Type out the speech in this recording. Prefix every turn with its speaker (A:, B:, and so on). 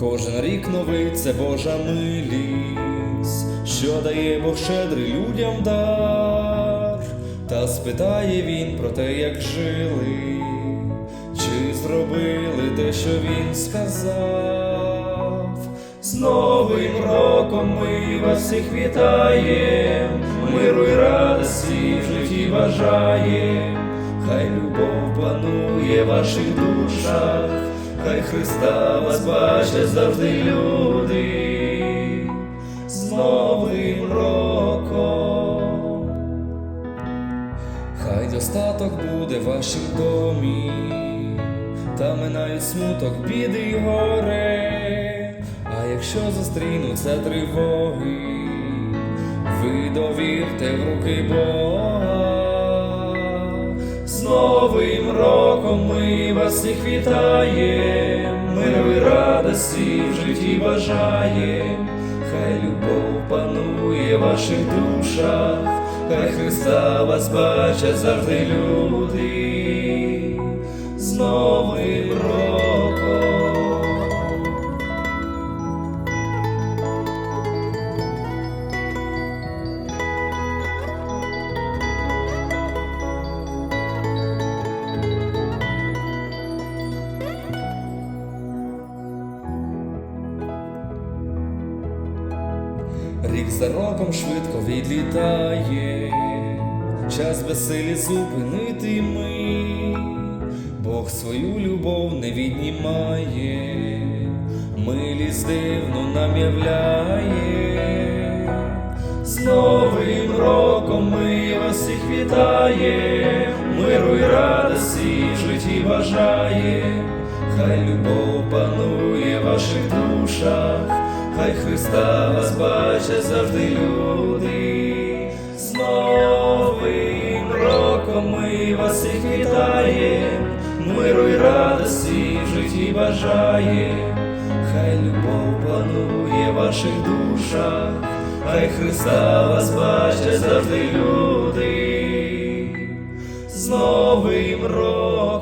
A: Кожен рік новий це Божа милість, що дає Бог щедрий людям дар, та спитає він про те, як жили, чи зробили те, що він сказав. З Новим роком ми вас всіх вітаєм, миру й радості в житті бажаєм, хай любов панує в ваших душах, Христа вас бачать завжди люди. З Новим роком. Хай достаток буде в вашім домі, та минають смуток, біди й горе. А якщо зустрінуться тривоги, ви довірте в руки Бога. Новим роком ми вас всіх вітаєм, миру і радості в житті бажаєм, хай любов панує в ваших душах, хай Христа вас бачать завжди люди. З Новим роком. Рік за роком швидко відлітає, час безсилі зупинити ми, Бог свою любов не віднімає, милість дивно нам являє. З Новим роком ми вас всіх вітає, миру й радості в житті бажає, хай любов панує в ваших душах, хай Христа вас бачать завжди люди. З Новим роком ми вас всіх вітаєм, миру й радості в житті бажає, хай любов панує в ваших душах, хай Христа вас бачать завжди люди. З Новим роком.